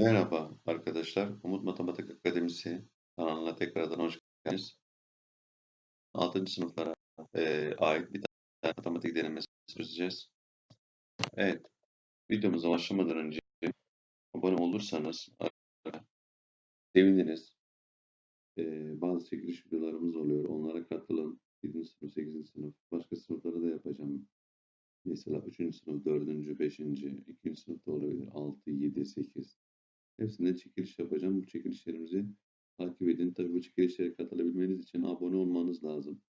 Merhaba arkadaşlar. Umut Matematik Akademisi kanalına tekrardan hoş geldiniz. 6. sınıflara eee, ait bir tane matematik denemesi çözeceğiz. Evet, videomuza başlamadan önce abone olursanız seviniriz. Eee, bazı çekiliş videolarımız oluyor. Onlara katılın. 7. sınıf, 8. sınıf. Başka sınıflara da yapacağım. Mesela 3. sınıf, 4. 5. 2. sınıfta olabilir. 6, 7, 8. Hepsinde çekiliş yapacağım. Bu çekilişlerimizi takip edin. Tabii bu çekilişlere katılabilmeniz için abone olmanız lazım.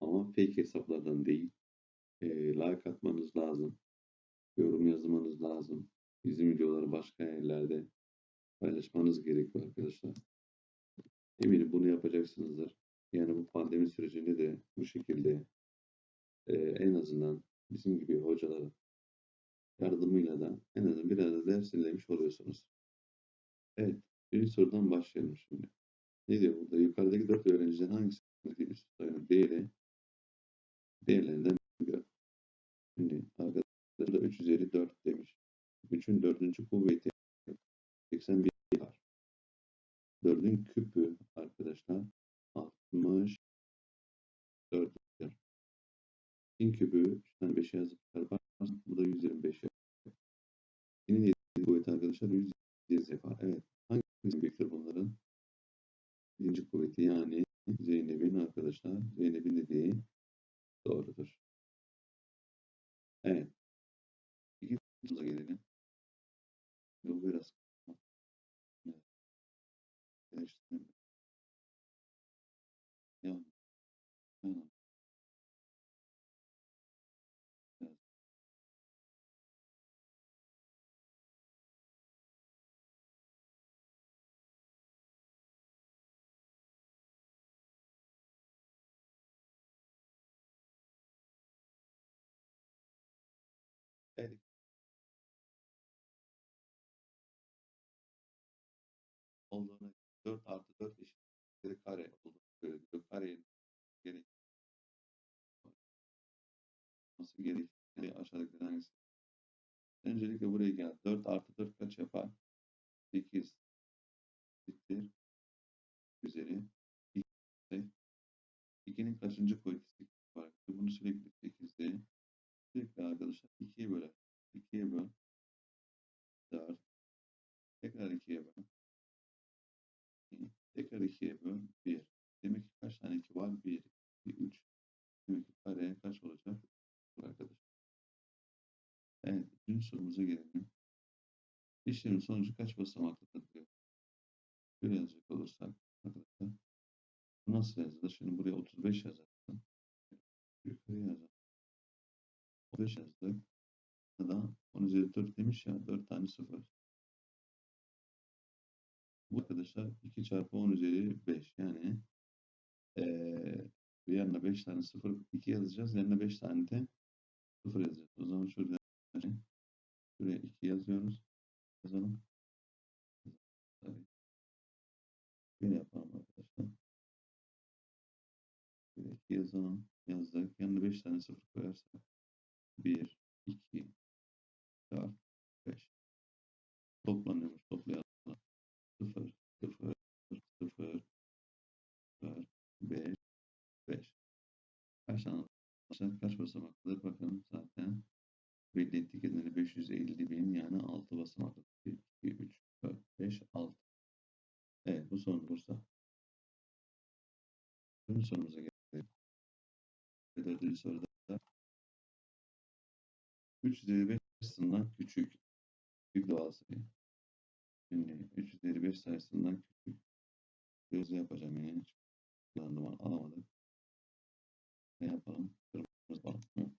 Ama fake hesaplardan değil. Eee, like atmanız lazım. Yorum yazmanız lazım. Bizim videoları başka yerlerde paylaşmanız gerekiyor arkadaşlar. Eminim bunu yapacaksınızdır. Yani bu pandemi sürecinde de bu şekilde eee, en azından bizim gibi hocaların yardımıyla da en azından biraz da ders dinlemiş oluyorsunuz. Evet, birinci sorudan başlayalım şimdi. Ne diyor burada? Yukarıdaki dört öğrenciden hangisindeki üst sayının değeri değerlerinden gör. Şimdi arkadaşlar 3 üzeri 4 demiş. 3'ün dördüncü kuvveti 81 var. 4'ün küpü arkadaşlar 64 yapar. 2'nin küpü 3'ten 5'e yazıp çarparsan bu da 125 yapar. 2'nin yedi kuvveti arkadaşlar 100 yapar. Evet. Hangisi büyüktür bunların? Birinci kuvveti yani Zeynep'in arkadaşlar Zeynep'in dediği doğrudur. Evet. İkinci sorumuza gelelim. Bu biraz yani. Olduğunu 4 artı 4 eşittir kare olduğunu söylüyor. Karenin gerek nasıl gerektiği aşağıdakilerden hangisi? Öncelikle buraya gel. 4 artı 4 kaç yapar? 8 eşittir üzeri 2. 2'nin kaçıncı 8 var? Bunu sürekli 8'de sürekli arkadaşlar 2'ye böler. 2'ye böl. 4. Tekrar 2'ye böl. Tekrar 2'ye böl. 1. Demek ki kaç tane 2 var? 1, 2, 3. Demek ki kare kaç olacak? Arkadaşlar. Evet. Üçüncü sorumuza gelelim. İşlemin sonucu kaç basamaklıdır diyor. Şöyle yazacak olursak arkadaşlar. Bu nasıl yazılır? Şimdi buraya 35 yazarsın. Yukarı yazar. 35 yazdık. Ya da 10 üzeri 4 demiş ya 4 tane 0. Bu arkadaşlar 2 çarpı 10 üzeri 5 yani ee, bir yanına 5 tane 0 2 yazacağız. Yanına 5 tane de 0 yazacağız. O zaman şurada şuraya 2 yazıyoruz. Yazalım. Tabii. Böyle yapalım arkadaşlar. Şöyle 2 yazalım. Yazdık. Yanına 5 tane 0 koyarsak 1, 2, 4, 5. Toplanıyormuş. Toplayalım. 0, 0, 0, 0, 5, 5. Kaç tane arkadaşlar? Kaç basamaklıdır? Bakalım zaten belli ettik edeni 550 bin yani 6 basamaklı. 1, 2, 3, 4, 5, 6. Evet bu son Bursa. Ön sorumuza gelelim. Ve dördüncü soruda 3 üzeri 5 sayısından küçük. Büyük doğal sayı. Şimdi 3 üzeri 5 sayısından küçük. Hızlı yapacağım yine. Hiç kullandım alamadım. Ne yapalım? Kırmızı balık mı?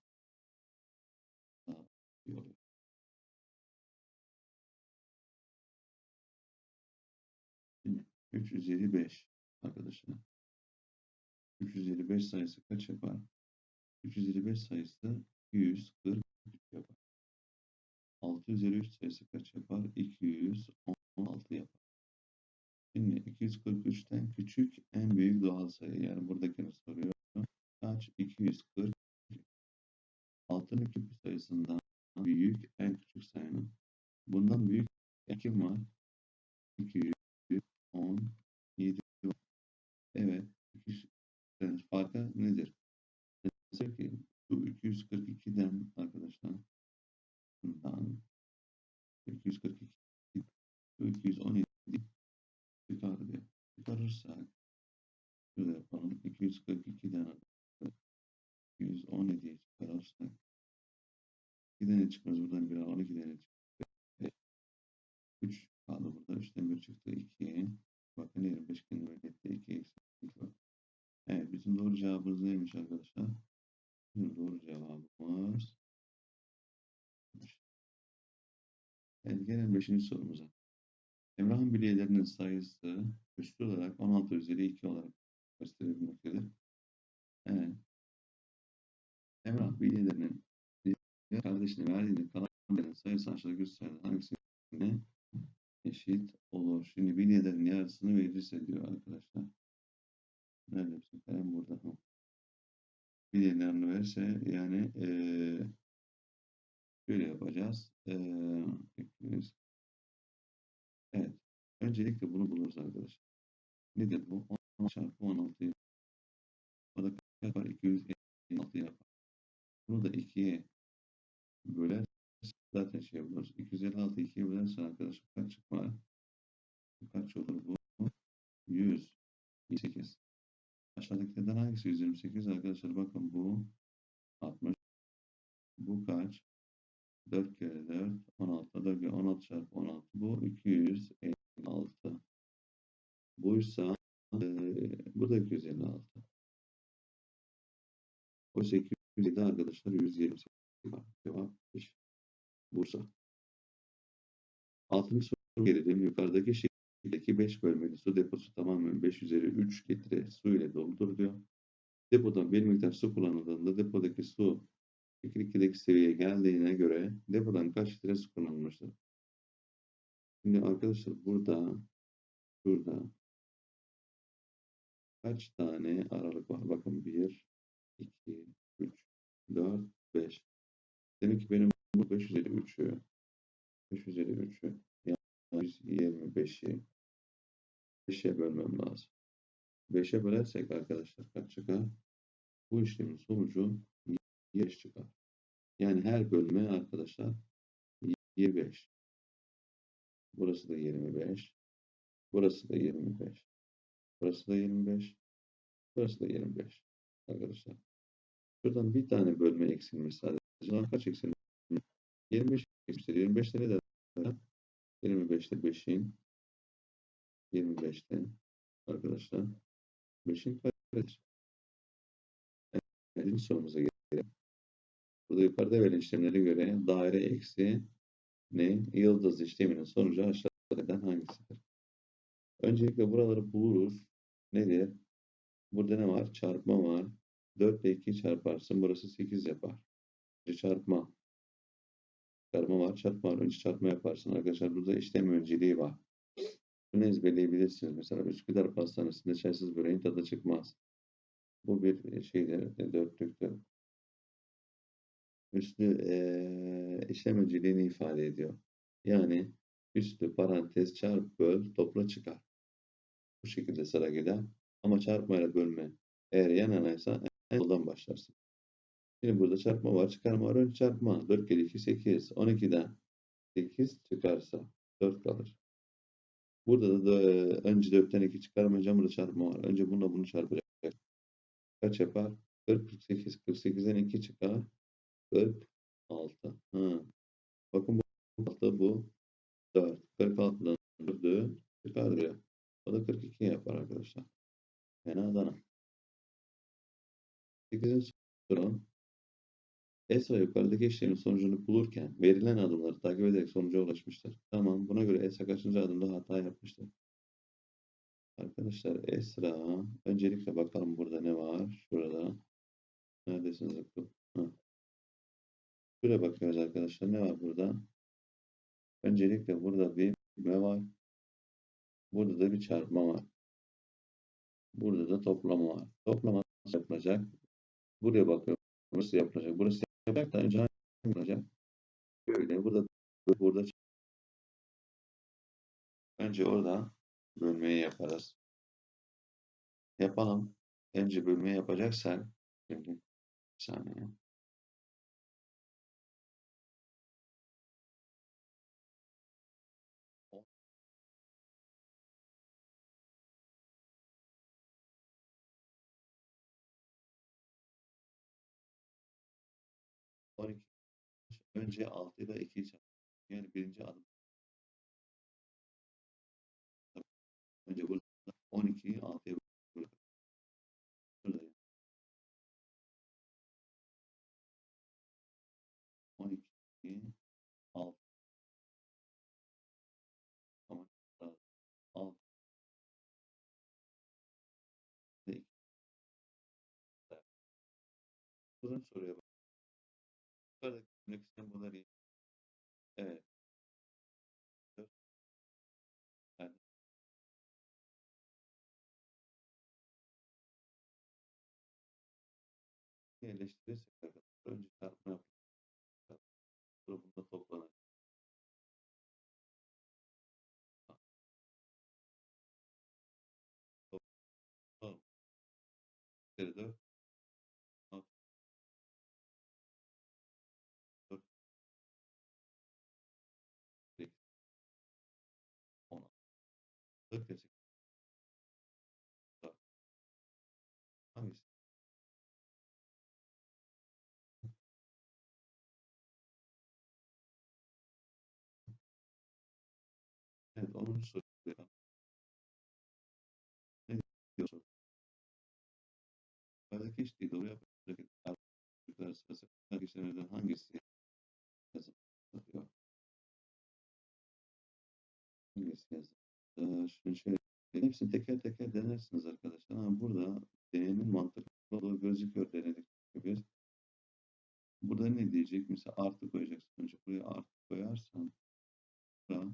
Şimdi 3 üzeri 5 arkadaşlar. 3 üzeri 5 sayısı kaç yapar? 3 üzeri 5 sayısı 243 yapar. 6 üzeri 3 sayısı kaç yapar? 216 yapar. Şimdi 243'ten küçük en büyük doğal sayı. Yani buradakini soruyor. Kaç? 240. 6'nın küpü sayısından büyük en küçük sayının. Bundan büyük kim var? 217 var. Evet. 200 yani farkı nedir? Mesela ki bu 242'den arkadaşlar bundan 242 bu 217 çıkar diyor. Çıkarırsak şöyle yapalım. 242'den 217'yi çıkarırsak 2 tane çıkmaz buradan bir 12 tane çıktı. 3 kaldı burada. 3'ten 1 çıktı. 2. Bakın 25 kendi etti. 2 eksi 2 var. Evet. Bizim doğru cevabımız neymiş arkadaşlar? Bizim doğru cevabımız Evet, gelelim 5. sorumuza. Emrah'ın bilyelerinin sayısı üstü olarak 16 üzeri 2 olarak gösterilmektedir. Evet. Emrah bilyelerinin kardeşine verdiğinde kalan bilyelerin sayısı aşağıdaki gösterilen hangisine eşit olur? Şimdi bilyelerin yarısını verirse diyor arkadaşlar. Nerede bizim kalem burada? Ha. Bilyelerini verirse yani eee şöyle yapacağız. Ekleriz. Evet. Öncelikle bunu buluruz arkadaşlar. Nedir bu? 10 çarpı 16 o da yapar? 256 yapar. Bunu da 2'ye böler. Zaten şey buluruz. 256 2'ye bölersen arkadaşlar kaç çıkar? Kaç olur bu? 128. Aşağıdakilerden hangisi 128 arkadaşlar? Bakın bu 60. Bu kaç? 4 kere 4 16. 4 kere 16 çarpı 16. Bu 256. Buysa e, bu da 256. Oysa 207 arkadaşlar 128 var. Cevap 5. Bursa. Altıncı soru gelelim. Yukarıdaki şekildeki 5 bölmeli su deposu tamamen 5 üzeri 3 litre su ile doldur diyor. Depodan bir miktar su kullanıldığında depodaki su 2'deki seviyeye geldiğine göre depodan kaç litre su kullanılmıştır? Şimdi arkadaşlar burada şurada kaç tane aralık var? Bakın 1, 2, 3, 4, 5. Demek ki benim bu 5 üzeri 3'ü 5 üzeri 3'ü yani 125'i 5'e bölmem lazım. 5'e bölersek arkadaşlar kaç çıkar? Bu işlemin sonucu 25 çıkar. Yani her bölme arkadaşlar 25. Burası da 25. Burası da 25. Burası da 25. Burası da 25. Arkadaşlar. Şuradan bir tane bölme eksilmiş sadece. Lan kaç eksilmiş? 25 eksilmiştir. 25'te ne der? 25'te 5'in 25'te arkadaşlar 5'in karesidir. Evet, sorumuza gelelim. Burada yukarıda verilen işlemlere göre daire eksi ne? Yıldız işleminin sonucu aşağıdakilerden hangisidir? Öncelikle buraları buluruz. Nedir? Burada ne var? Çarpma var. 4 ile 2 çarparsın. Burası 8 yapar. Önce çarpma. Çarpma var. Çarpma var. Önce çarpma yaparsın. Arkadaşlar burada işlem önceliği var. Bunu ezberleyebilirsiniz. Mesela Üsküdar Pastanesi'nde çaysız böreğin tadı çıkmaz. Bu bir şeydir. Dörtlüktür. Üslü e, işlem önceliğini ifade ediyor. Yani üstü parantez çarp böl topla çıkar. Bu şekilde sıra gider. Ama çarpmayla bölme eğer yan yanaysa en soldan başlarsın. Şimdi burada çarpma var, çıkarma var. Önce çarpma. 4 kere 2 8. 12'den 8 çıkarsa 4 kalır. Burada da önce 4'ten 2 çıkarmayacağım. Burada çarpma var. Önce bununla bunu çarpacak. Kaç yapar? 40, 48. 48'den 2 çıkar. 46. Ha. Bakın bu 6 bu 4. 46'dan 4'ü çıkarıyor. O da 42 yapar arkadaşlar. Fena Adana. 8. soru. Esra yukarıdaki işlemin sonucunu bulurken verilen adımları takip ederek sonuca ulaşmıştır. Tamam. Buna göre Esra kaçıncı adımda hata yapmıştır? Arkadaşlar Esra öncelikle bakalım burada ne var? Şurada. Neredesiniz akıl? Şuraya bakıyoruz arkadaşlar. Ne var burada? Öncelikle burada bir bölme var. Burada da bir çarpma var. Burada da toplama var. Toplama nasıl yapılacak? Buraya bakıyorum. Burası yapılacak. Burası yapacak da önce hangi yapılacak? Böyle. Burada burada Önce oradan bölmeyi yaparız. Yapalım. Önce bölmeyi yapacaksak bir saniye. İki. Önce 6 ile 2'yi çarp. Yani birinci adım. Önce burada 12'yi 6'ya Sembolleri Evet. Yani yerleştirirsek arkadaşlar önce çarpma yapacağız. Sonra bunda toplanır. Toplam. Kere 4. 4 kere 8. 4. Hangisi? Evet, 10. soruya. Ne diyorsun? Yukarıdaki eşitliği doğru yapacak çarpıklar sırası işlemlerden hangisi Şimdi şöyle, hepsini teker teker denersiniz arkadaşlar. Ama burada deneyimin mantıklı olduğu gözüküyor denedik. Biz. Burada ne diyecek? Mesela artı koyacaksın. Önce buraya artı koyarsan burada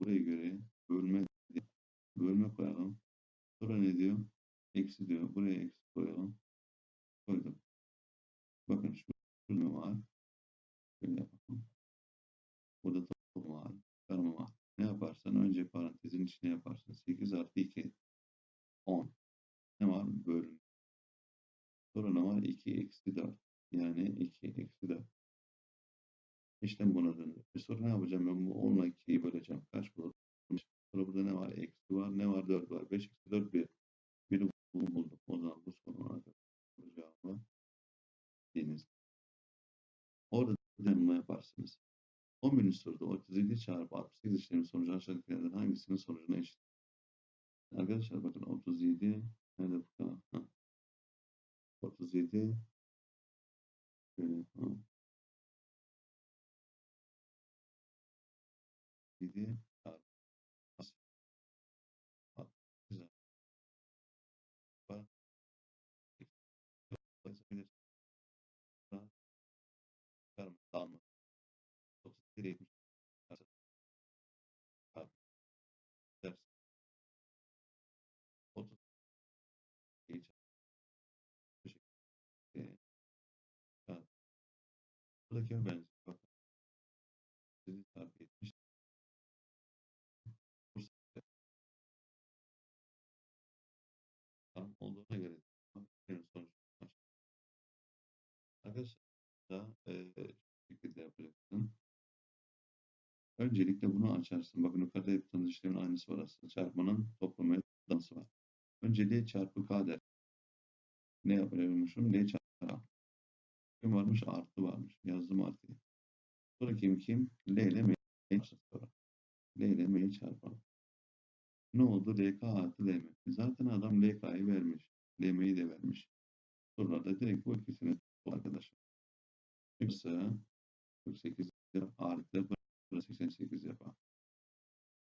buraya göre bölme diye- bölme koyalım. Sonra ne diyor? Eksi diyor. Buraya eksi koyalım. Koydum. Bakın şu bölme var. Şöyle yapalım. Burada toplama var. Çıkarma var. Ne yaparsan önce parantezin içine yaparsın. 8 artı 2. 10. Ne var? Bölme. Sonra ne var? 2 eksi 4. Yani 2 eksi 4. İşlem buna döndü. E sonra ne yapacağım? Ben bu 10 ile 2'yi böleceğim. Kaç bulur? Sonra burada ne var? Eksi var. Ne var? 4 var. 5 eksi 4 1. 1'i buldum. O zaman bu sorunun arkadaşlar cevabı deniz. Orada deneme yaparsınız. 11. soruda 37 çarpı 68 işlemin sonucu aşağıdakilerden hangisinin sonucuna eşit? Arkadaşlar bakın 37 nerede bu? Ha. 37 şöyle yapalım. 7 7 çarpı 70 Bu sefer tam olduğuna göre Arkadaşlar da e, şekilde yapacaksın. Öncelikle bunu açarsın. Bakın yukarıda yaptığımız işlemin aynısı var aslında. Çarpmanın toplamaya dansı var. Önce L çarpı K der. Ne yapıyormuşum? L çarpı. Kim varmış? Artı varmış. Yazdım artıyı. Sonra kim kim? L ile M sonra. L ile M'yi çarpalım. Ne oldu? LK artı LM. Zaten adam LK'yı vermiş. LM'yi de vermiş. Sonra da direkt bu ikisini bu arkadaşlar. Burası 48 artı burası 88 yapar.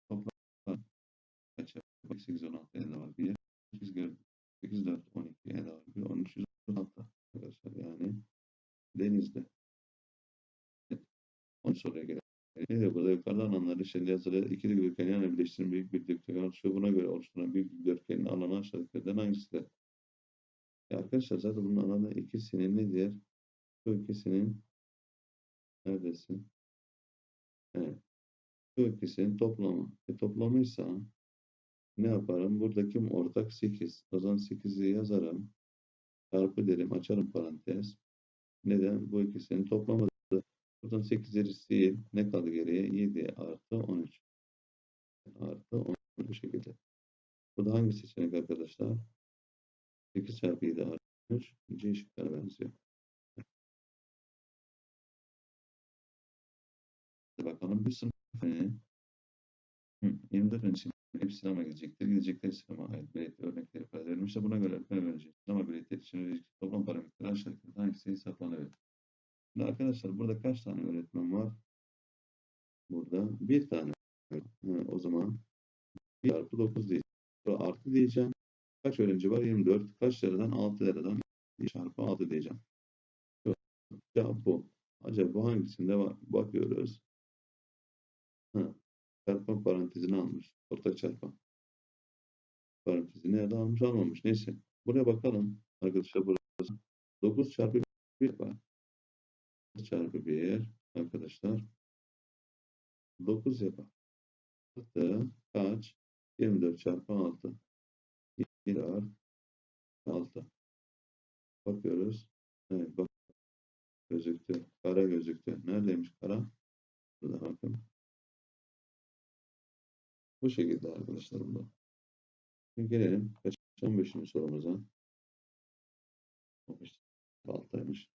Toplam kaç yapar? 8 16 elde var. 1 8 gördüm. 8 4 12 elde var. 1 13 116 arkadaşlar yani denizde. 10 soruya gelelim. Ne diyor burada yukarıdan alanları işledi yazılı iki dikdörtgen yana birleştirin büyük bir dikdörtgen oluşuyor. Buna göre oluşturan büyük dikdörtgenin alanı aşağıdakilerden hangisidir? Ya arkadaşlar zaten bunun alanı ikisinin nedir? Şu ikisinin neredesin? Evet. Şu ikisinin toplamı. E, toplamıysa ne yaparım? Buradaki ortak 8. O zaman 8'i yazarım. Çarpı derim. Açarım parantez. Neden? Bu ikisinin toplamı. Buradan 8'leri sil. Ne kaldı geriye? 7 artı 13. Artı 13 bu şekilde. Bu da hangi seçenek arkadaşlar? 8 çarpı 7 artı 13. C şıkkına benziyor. Bakalım bir sınıf? Hı, 24 öncesi hepsi sinema gidecektir. Gidecekler sinema ait bilet örnekleri ifade verilmişse buna göre öğretmen verecek. Sinema biletleri için ödeyecek toplam parametreler aşağıdaki hangisi hesaplanabilir? Şimdi arkadaşlar burada kaç tane öğretmen var? Burada bir tane. Ha, o zaman 1 çarpı 9 diyeceğim. Artı diyeceğim. Kaç öğrenci var? 24. Kaç liradan? 6 liradan 1 çarpı 6 diyeceğim. Cevap bu. Acaba hangisinde var? Bakıyoruz. Ha, çarpma parantezini almış. Ortak çarpma. Parantezi nerede almış almamış. Neyse. Buraya bakalım. Arkadaşlar burası. 9 çarpı 1 var. 9 çarpı 1 arkadaşlar 9 yapar. Artı kaç? 24 çarpı 6. 1 6. Bakıyoruz. Evet bak. Gözüktü. Kara gözüktü. Neredeymiş kara? Burada bakın. Bu şekilde arkadaşlar burada. Şimdi gelelim kaç 15. sorumuza. 15 altaymış.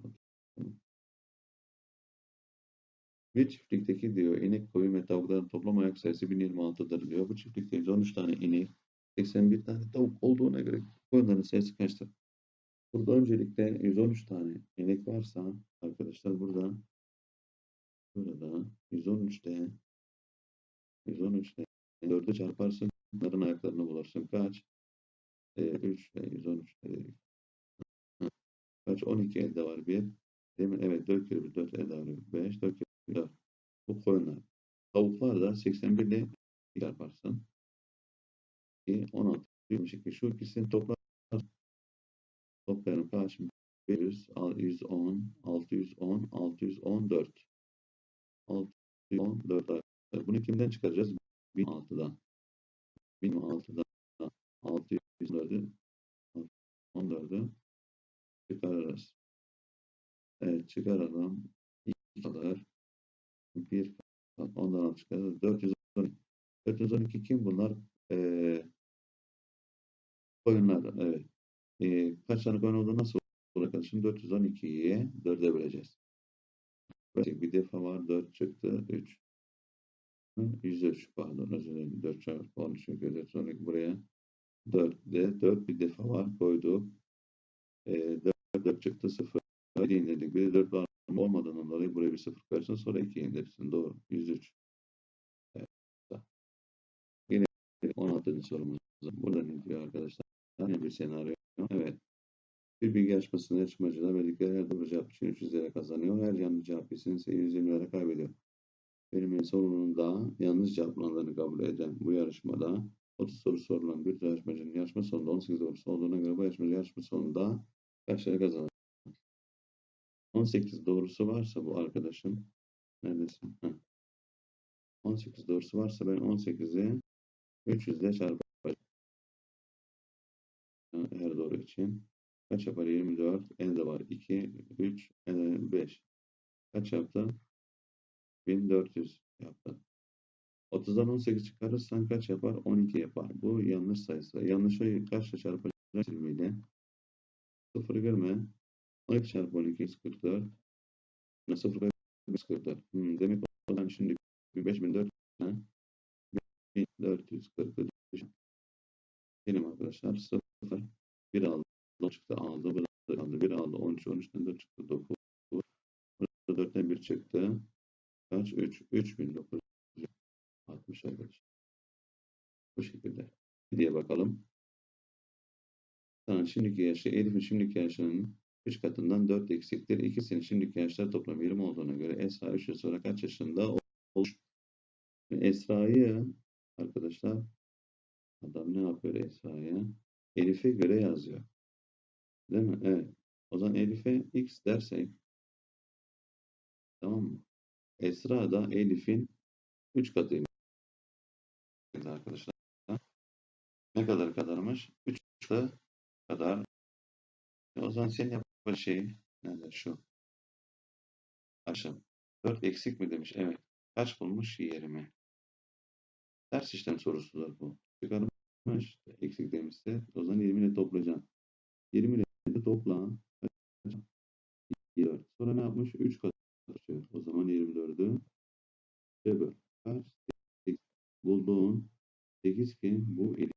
Bir çiftlikteki diyor inek, koyun ve tavukların toplam ayak sayısı 1026'dır diyor. Bu çiftlikte 113 tane inek, 81 tane tavuk olduğuna göre koyunların sayısı kaçtır? Burada öncelikle 113 tane inek varsa arkadaşlar burada burada 113'te 113'te 4'ü çarparsın bunların ayaklarını bulursun. Kaç? E, 3 ile 113 dedik. Kaç? 12 elde var 1. Değil mi? Evet 4 kere 1 4 elde var 5. 4 kere 1 4. Bu koyunlar. Tavuklar da 81 ile çarparsın. 2, 16, 22. Şu ikisini toplar. Toplayalım kaç? 500, 110, 610, 614. 614. Bunu kimden çıkaracağız? 1006'dan. 1006'dan 614'ü 14'ü çıkarırız. Evet çıkaralım. 2 kadar. 1 ondan al çıkarırız. 412. 412 kim bunlar? Ee, koyunlar. Evet. Ee, kaç tane koyun olduğunu nasıl olur arkadaşım? 412'yi 4'e böleceğiz. Bir defa var 4 çıktı. 3. 103 pardon özür dilerim. 4 çarpı 10 çünkü 412 buraya 4 de 4 bir defa var koyduk. E, 4, 4 çıktı 0. 1 indirdik. Bir de 4 var olmadığından dolayı buraya bir 0 koyarsın sonra 2 indirsin. Doğru. 103. Evet. Yine 16. sorumuz. Burada ne diyor arkadaşlar? Yine bir senaryo. Evet. Bir bilgi yarışmasında yarışmacılar verdikleri her doğru cevap için 300 lira kazanıyor. Her yanlış cevap için ise 120 lira kaybediyor. Verimin sorununda yanlış cevaplandığını kabul eden bu yarışmada 30 soru sorulan bir yarışmacının yarışma sonunda 18 doğrusu olduğuna göre bu yarışmacı yarışma sonunda kaç lira kazanır? 18 doğrusu varsa bu arkadaşım neredesin? Heh. 18 doğrusu varsa ben 18'i 300 ile çarpacağım. Her doğru için. Kaç yapar? 24. Elde var. 2, 3, 5. Kaç yaptı? 1400 yaptı. 30'dan 18 çıkarırsan kaç yapar? 12 yapar. Bu yanlış sayısı. Yanlışı kaçla çarpacağız? 20 ile. 0 görme. 12 çarpı 12 144. 0 144. Hmm, demek o zaman şimdi 5400 1443 Benim arkadaşlar 0 1 aldı. çıktı aldı. 1 aldı. 1 aldı. 13 13'ten 4 çıktı. 9 Burada 4'ten 1 çıktı. Kaç? 3. 3960 arkadaşlar. Bu şekilde. diye bakalım. Tamam, şimdiki yaşı Elif'in şimdiki yaşının 3 katından 4 eksiktir. İkisinin şimdiki yaşlar toplam 20 olduğuna göre Esra 3 yıl sonra kaç yaşında olur? Esra'yı arkadaşlar adam ne yapıyor Esra'ya? Elif'e göre yazıyor. Değil mi? Evet. O zaman Elif'e x dersek tamam mı? Esra da Elif'in 3 katıymış. arkadaşlar. Ne kadar kadarmış? 3 kadar. E, O zaman senin yapacağın şey nerede şu? Aşağı. 4 eksik mi demiş? Evet. Kaç bulmuş? 20. Ters işlem sorusudur bu. Çıkarmış. Eksik demişse o zaman 20 ile toplayacaksın. 20 ile topla. Kaç? 24. Sonra ne yapmış? 3 kat atıyor. O zaman 24'ü 3'e böl. Kaç? 8. Bulduğun 8 ki bu Elif.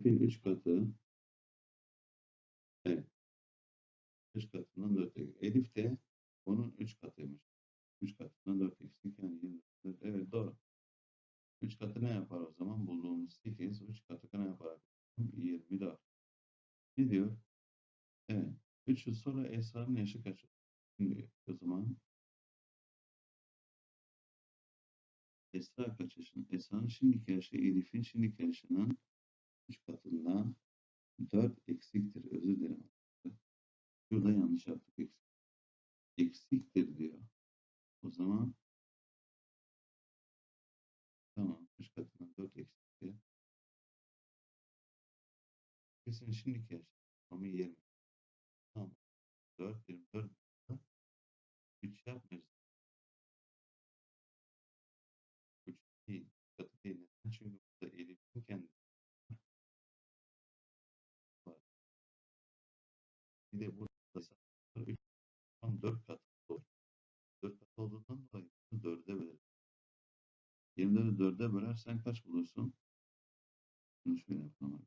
Elif'in 3 katı evet. 3 katından 4 eksik. Elif de onun 3 katıymış. 3 katından 4 eksik yani 24. Evet doğru. 3 katı ne yapar o zaman? Bulduğumuz 8. 3 katı ne yapar? 24. Ne diyor? Evet. 3 yıl sonra Esra'nın yaşı kaç? O zaman Esra kaç yaşında? Esra'nın şimdiki yaşı Elif'in şimdiki yaşının 3 katından 4 eksiktir. Özür dilerim. Şurada yanlış yaptık. Eksik. Eksiktir diyor. O zaman tamam. 3 katından 4 eksiktir. Kesin şimdiki yaşı. Ama 20. Tamam. 4, 24. 3 yapmıyoruz. 3 değil. Katı değil. Neden? Çünkü burada Elif'in kendi var. Bir de burada ise 3 tam 4 kat olur. 4 kat olduğundan dolayı 4'e böleriz. 24'ü 4'e bölersen kaç bulursun? Şunu şöyle yapalım.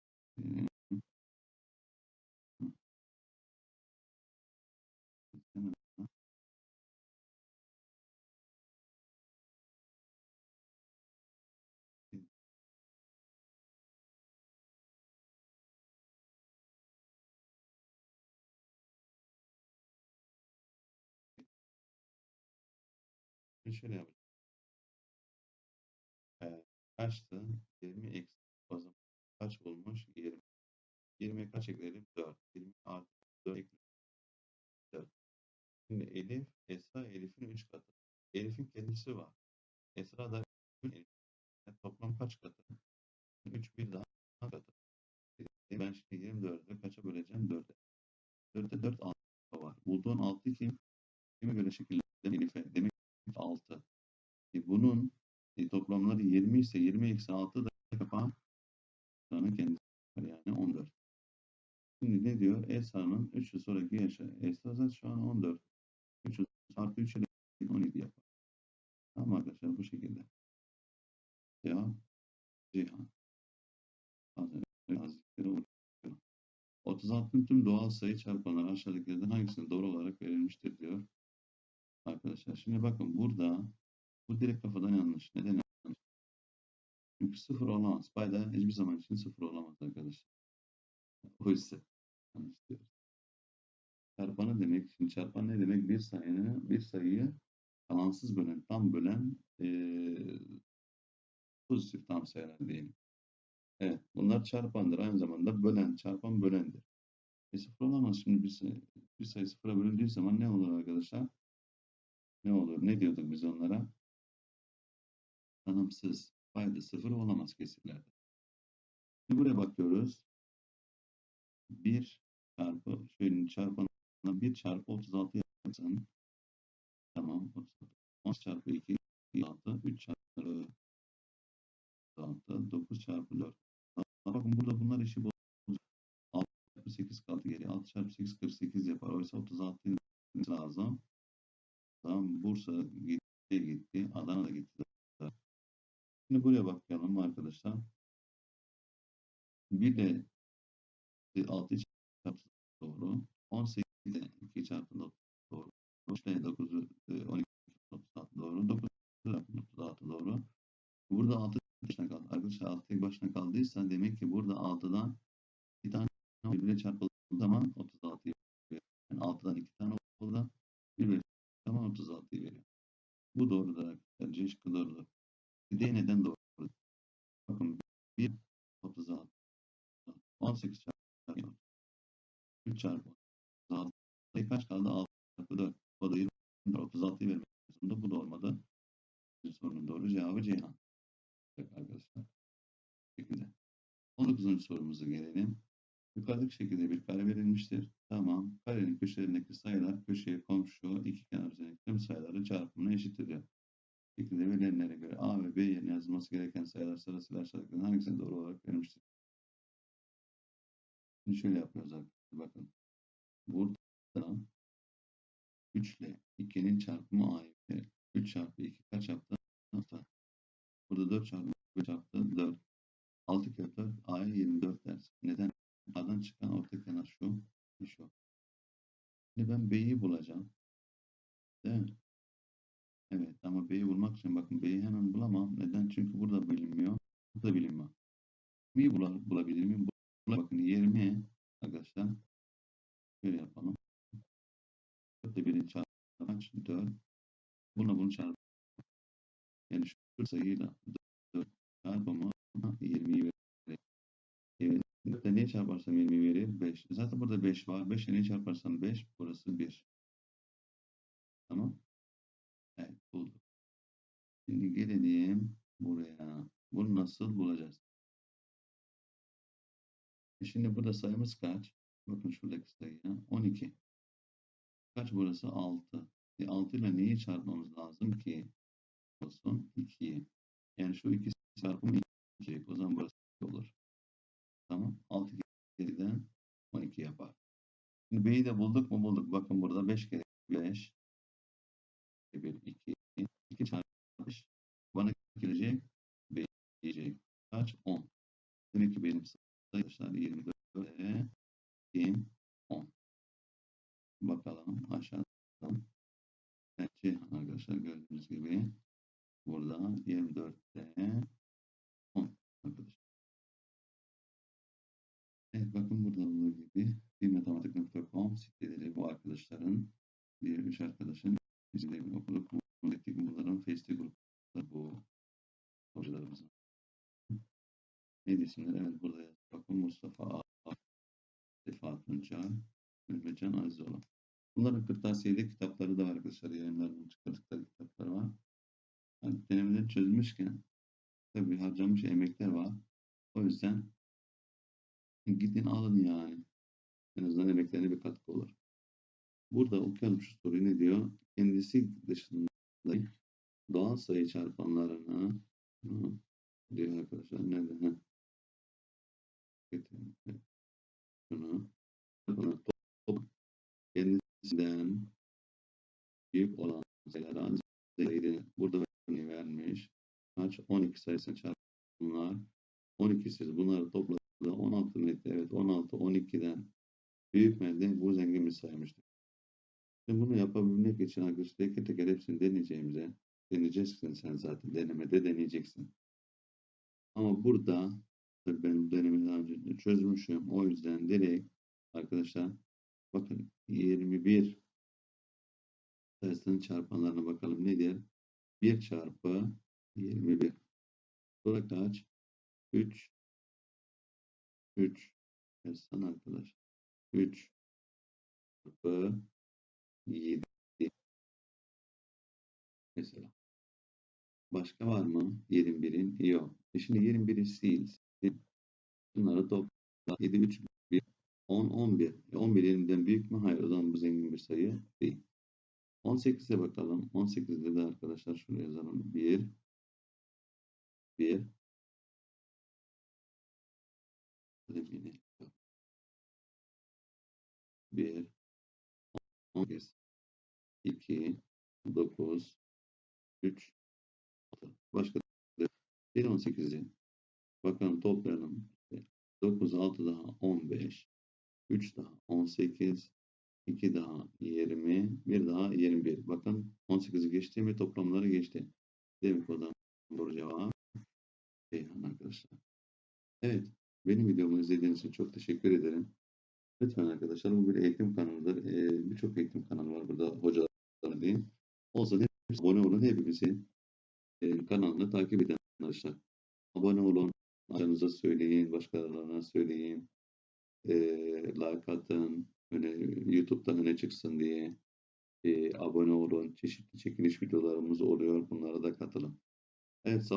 Şimdi şöyle yapacağım. Ee, kaçtı? 20 eksi o zaman kaç bulmuş? 20. 20'ye kaç ekleyelim? 4. 20 artı 4 ekleyelim. 4. Şimdi Elif, Esra Elif'in 3 katı. Elif'in kendisi var. Esra da Elif. Yani toplam kaç katı? 3 bir daha katı. Ben şimdi 24'ü kaça böleceğim? 4'e. 4'te 4 6 var. Bulduğun 6 kim? Kime göre şekilledim? Elif'e. Demek 6. E bunun e, toplamları 20 ise 20 eksi 6 da Esra'nın kendisi var. Yani 14. Şimdi ne diyor? Esra'nın 3 yıl sonraki yaşı. Esra zaten şu an 14. 3 yıl artı 3 ile 17 yapar. Tamam arkadaşlar bu şekilde. Cevap Cihan. Azizlikleri oluyor. 36'ın tüm doğal sayı çarpanları aşağıdakilerden hangisinin doğru olarak verilmiştir diyor. Arkadaşlar şimdi bakın burada bu direkt kafadan yanlış. Neden yanlış? Çünkü sıfır olamaz. Payda hiçbir zaman için sıfır olamaz arkadaşlar. O yüzden yanlış diyoruz. Çarpanı demek, şimdi çarpan ne demek? Bir sayını, bir sayıyı kalansız bölen, tam bölen eee pozitif tam sayılar diyelim. Evet, bunlar çarpandır. Aynı zamanda bölen, çarpan bölendir. E sıfır olamaz. Şimdi bir sayı, bir sayı sıfıra bölündüğü zaman ne olur arkadaşlar? Ne olur? Ne diyorduk biz onlara? Tanımsız. Payda sıfır olamaz kesirlerde. Şimdi buraya bakıyoruz. 1 çarpı, şöyle çarpanına 1 çarpı 36 yaparsın. Tamam. 36. 10 çarpı 2, 6, 3 çarpı 6, 9 çarpı 4. Bakın burada bunlar işi bozdu. 6 çarpı 8 kaldı geriye. 6 çarpı 8 48 yapar. Oysa 36 lazım. Tamam. Bursa gitti, gitti. Adana da gitti. Şimdi buraya bakalım arkadaşlar. Bir de 6 çarpı doğru. 18 de 2 çarpı doğru. 3 ile 9'u 12 36 doğru. 9 çarpı 36 doğru. Burada 6 başına kaldı. Arkadaşlar 6 tek başına kaldıysa demek ki burada 6'dan 2 tane birbirine çarpıldığı zaman 36 veriyor. Yani 6'dan 2 tane oldu birbirine zaman 36'yı veriyor. Bu doğrudur arkadaşlar. C şıkkı doğrudur. D neden doğru? Bakın 1 36 18 çarpı 3 çarpı 36 kaç kaldı? 6 çarpı 4. O da 20 36'yı vermek zorunda. Bu da olmadı. Bir sorunun doğru cevabı Ceyhan. arkadaşlar. 9. sorumuza gelelim. Yukarıdaki şekilde bir kare verilmiştir. Tamam. Karenin köşelerindeki sayılar köşeye komşu iki kenar üzerindeki tüm sayıların çarpımına eşittir diyor. Şekilde verilenlere göre A ve B yerine yazılması gereken sayılar sırasıyla aşağıdakilerden hangisine doğru olarak verilmiştir? Şimdi şöyle yapıyoruz arkadaşlar. Bakın. Burada 3 ile 2'nin çarpımı A'yı verir. 3 çarpı 2 kaç yaptı? 6. Burada 4 çarpı 5 yaptı 4. 6 kere 4 A'ya 24 dersin. Neden? A'dan çıkan orta kenar şu. Şu. Şimdi ben B'yi bulacağım. Değil mi? Evet ama B'yi bulmak için bakın B'yi hemen bulamam. Neden? Çünkü burada bilinmiyor. Burada bilinmiyor. M'yi bula- bulabilir miyim? Bula- Bakın 20 arkadaşlar. Şöyle yapalım. 4 ile 1'in çarpımı kaç? 4. Buna bunu çarp. Yani şu sayıyla 4 çarpımı 20'yi verir. Evet. 4 ile çarparsam 20 verir? 5. Zaten burada 5 var. 5 ile neyi çarparsam 5. Burası 1. Tamam. Evet bulduk. Şimdi gelelim buraya. Bunu nasıl bulacağız? E Şimdi burada sayımız kaç? Bakın şuradaki sayıya 12. Kaç burası? 6. E 6 ile neyi çarpmamız lazım ki? Olsun 2'yi. Yani şu ikisi çarpımı 2. O zaman burası olur. Tamam. 6 geriden 12 yapar. Şimdi B'yi de bulduk mu? Bulduk. Bakın burada 5 kere 5. 1, 2. 2 çarpı 5. Bana gelecek 5 diyecek. Kaç? 10. Demek ki benim sayılar 24'e 10. Bakalım aşağıdan. Belki arkadaşlar gördüğünüz gibi burada 24'te 10 arkadaşlar. Evet bakın burada olduğu gibi bimatematik.com siteleri bu arkadaşların bir üç arkadaşın bizimle okuduk. Buradaki bunların Facebook grupları bu hocalarımızın. Neydi isimleri? Evet burada. Bakın Mustafa A. Sefa Tunçay, Mehmetcan Azizoğlu. Bunların kırtasiyede kitapları da var arkadaşlar. Yayınlarının çıkardıkları kitapları var. Yani denemeden çözmüşken tabii harcamış emekler var. O yüzden gidin alın yani. En azından emeklerine bir katkı olur. Burada okuyalım şu soruyu ne diyor? Kendisi dışında doğal sayı çarpanlarını hı, diyor arkadaşlar. Nerede? Evet. Şunu top kendisinden büyük olan sayılara sayıyı burada vermiş. Kaç? 12 sayısını çarpanlar. 12 sayısı bunları topladığında 16 metre. Evet 16 12'den büyük metre bu zengin bir saymıştır. Şimdi bunu yapabilmek için arkadaşlar teker teker hepsini deneyeceğimize deneyeceksin sen zaten denemede deneyeceksin. Ama burada tabii ben denemeyi daha önce çözmüşüm. O yüzden direkt arkadaşlar bakın 21 sayısının çarpanlarına bakalım nedir? 1 çarpı 21. Sonra kaç? 3 3 yazsana arkadaş. 3 çarpı 7 mesela. Başka var mı? 21'in yok. E şimdi 21'i sil. sil. Bunları topla. 7, 3, 1, 10, 11. E 11 yerinden büyük mü? Hayır. O zaman bu zengin bir sayı değil. 18'e bakalım. 18'de de arkadaşlar şuraya yazalım. 1, 1, 1, 18, 2, 9, 3, 6. Başka 1, 18'i. Bakalım toplayalım. 9, 6 daha 15, 3 daha 18, 2 daha 20, 1 daha 21. Bakın 18'i geçti mi toplamları geçti. Demek o zaman doğru cevap Ceyhan arkadaşlar. Evet. Benim videomu izlediğiniz için çok teşekkür ederim. Lütfen arkadaşlar bu bir eğitim kanalıdır. Ee, Birçok eğitim kanalı var burada hocalar diyeyim. Olsa hepsi abone olun. Hepimizin e, kanalını takip edin arkadaşlar. Abone olun. Aranıza söyleyin. Başkalarına söyleyin. E, like atın. Öne, YouTube'da öne çıksın diye. E, abone olun. Çeşitli çekiliş videolarımız oluyor. Bunlara da katılın. Evet sağ